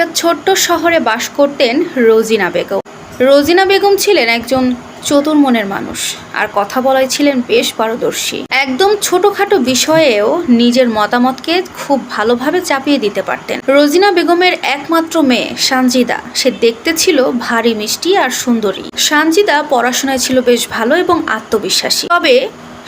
একটা ছোট্ট শহরে বাস করতেন রোজিনা বেগম। রোজিনা বেগম ছিলেন একজন চতুর মনের মানুষ আর কথা বলাই ছিলেন বেশ পারদর্শী। একদম ছোটখাটো বিষয়েও নিজের মতামতকে খুব ভালোভাবে চাপিয়ে দিতে পারতেন। রোজিনা বেগমের একমাত্র মেয়ে সানজিদা। সে দেখতে ছিল ভারী মিষ্টি আর সুন্দরী। সানজিদা পড়াশোনায় ছিল বেশ ভালো এবং আত্মবিশ্বাসী। তবে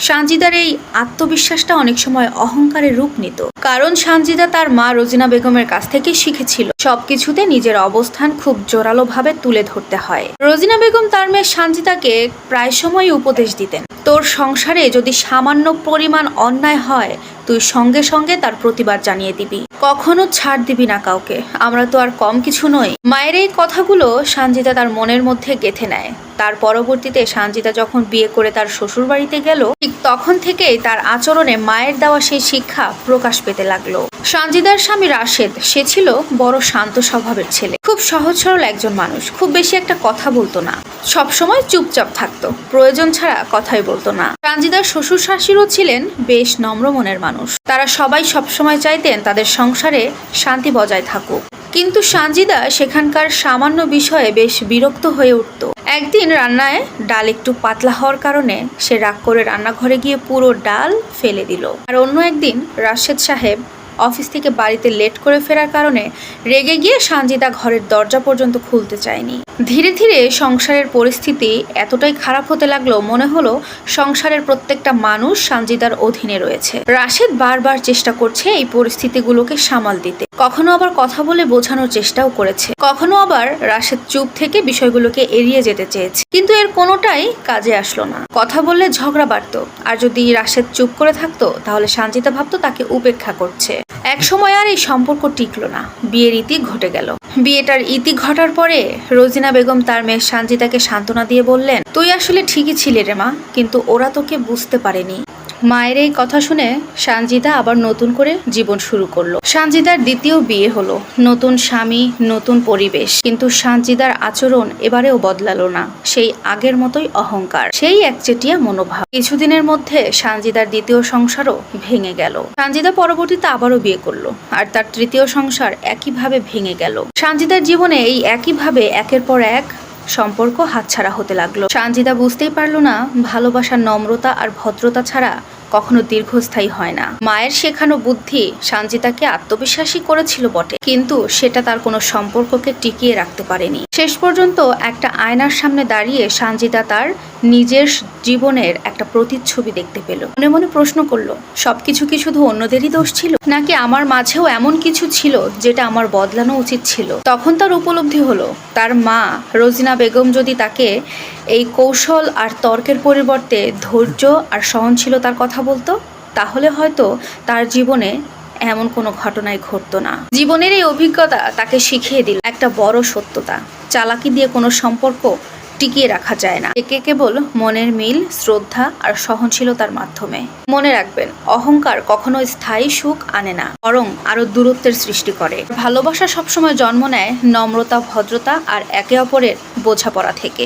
সানজিদার এই আত্মবিশ্বাসটা অনেক সময় অহংকারের রূপ নিত। কারণ সানজিদা তার মা রোজিনা বেগমের কাছ থেকে শিখেছিল। সবকিছুতে নিজের অবস্থান খুব জোরালোভাবে তুলে ধরতে হয়। রোজিনা বেগম তার মেয়ে সানজিদাকে প্রায় সময় উপদেশ দিতেন। তোর সংসারে যদি সামান্য পরিমাণ অন্যায় হয় তুই সঙ্গে সঙ্গে তার প্রতিবাদ জানিয়ে দিবি। কখনো ছাড় দিবি না কাউকে। আমরা তো আর কম কিছু নই। মায়ের এই কথাগুলো সানজিদা তার মনের মধ্যে গেথে নেয়। তার পরবর্তীতে সানজিদা যখন বিয়ে করে তার শ্বশুর বাড়িতে গেল, ঠিক তখন থেকেই তার আচরণে মায়ের দেওয়া সেই শিক্ষা প্রকাশ পেতে লাগল। সানজিদার স্বামী রাশেদ, সে ছিল বড় শান্ত স্বভাবের ছেলে। খুব সহজ সরল একজন মানুষ। খুব বেশি একটা কথা বলতো না। সবসময় চুপচাপ থাকতো। প্রয়োজন ছাড়া কথাই বলতো না। সানজিদার শ্বশুর শাশুড়ও ছিলেন বেশ নম্র মনের মানুষ। তারা সবাই সবসময় চাইতেন তাদের সংসারে শান্তি বজায় থাকুক। কিন্তু সানজিদা সেখানকার সামান্য বিষয়ে বেশ বিরক্ত হয়ে উঠত। একদিন রান্নায় ডাল একটু পাতলা হওয়ার কারণে সে রাগ করে রান্নাঘরে গিয়ে পুরো ডাল ফেলে দিল। আর অন্য একদিন রাশেদ সাহেব অফিস থেকে বাড়িতে লেট করে ফেরার কারণে রেগে গিয়ে সানজিদা ঘরের দরজা পর্যন্ত খুলতে চায়নি। ধীরে ধীরে সংসারের পরিস্থিতি এতটাই খারাপ হতে লাগল মনে হলো সংসারের প্রত্যেকটা মানুষ সানজিদার অধীনে রয়েছে। রাশেদ বারবার চেষ্টা করছে এই পরিস্থিতিগুলোকে সামাল দিতে। কখনো আবার কথা বলে বোঝানোর চেষ্টাও করেছে। কখনো আবার রাশেদ চুপ থেকে বিষয়গুলোকে এড়িয়ে যেতে চেয়েছে। কিন্তু এর কোনোটাই কাজে আসলো না। কথা বললে ঝগড়া বাড়তো। আর যদি রাশেদ চুপ করে থাকতো, তাহলে সানজিদা ভাবতো তাকে উপেক্ষা করছে। এক সময় আর এই সম্পর্ক টিকলো না। বিয়ের ইতি ঘটে গেল। বিয়েটার ইতি ঘটার পরে রোজিনা বেগম তার মেয়ে সানজিতাকে সান্ত্বনা দিয়ে বললেন, তুই আসলে ঠিকই ছিলে রে মা, কিন্তু ওরা তোকে বুঝতে পারেনি। মায়ের এই কথা শুনে সানজিদা আবার নতুন করে জীবন শুরু করল। সানজিদার দ্বিতীয় বিয়ে হলো। নতুন স্বামী, নতুন পরিবেশ। কিন্তু সানজিদার আচরণ এবারেও বদলালো না। সেই আগের মতোই অহংকার, সেই একচেটিয়া মনোভাব। কিছুদিনের মধ্যে সানজিদার দ্বিতীয় সংসারও ভেঙে গেল। সানজিদা পরবর্তীতে আবারও বিয়ে করল আর তার তৃতীয় সংসার একইভাবে ভেঙে গেল। সানজিদার জীবনে এই একইভাবে একের পর এক সম্পর্ক হাতছাড়া হতে লাগল। সানজিদা বুঝতেই পারল না, ভালোবাসার নম্রতা আর ভদ্রতা ছাড়া কখনো দীর্ঘস্থায়ী হয় না। মায়ের শেখানো বুদ্ধি সানজিদাকে আত্মবিশ্বাসী করেছিল বটে, কিন্তু সেটা তার কোনো সম্পর্ককে টিকিয়ে রাখতে পারেনি। শেষ পর্যন্ত একটা আয়নার সামনে দাঁড়িয়ে সানজিদা তার নিজের জীবনের একটা প্রতিচ্ছবি দেখতে পেল। মনে মনে প্রশ্ন করল, সবকিছু কি শুধু অন্যদেরই দোষ ছিল? নাকি আমার মাঝেও এমন কিছু ছিল যেটা আমার বদলানো উচিত ছিল? তখন তার উপলব্ধি হলো, তার মা রোজিনা বেগম যদি তাকে এই কৌশল আর তর্কের পরিবর্তে ধৈর্য আর সহনশীলতার কথা বলতো, তাহলে হয়তো তার জীবনে এমন কোনো ঘটনাই ঘটতো না। জীবনের এই অভিজ্ঞতা তাকে শিখিয়ে দিল একটা বড় সত্যতা। চালাকি দিয়ে কোনো সম্পর্ক টিকিয়ে রাখা যায় না। একে কেবল মনের মিল, শ্রদ্ধা আর সহনশীলতার মাধ্যমে। মনে রাখবেন, অহংকার কখনো স্থায়ী সুখ আনে না, বরং আরও দূরত্বের সৃষ্টি করে। ভালোবাসা সবসময় জন্ম নেয় নম্রতা, ভদ্রতা আর একে অপরের বোঝাপড়া থেকে।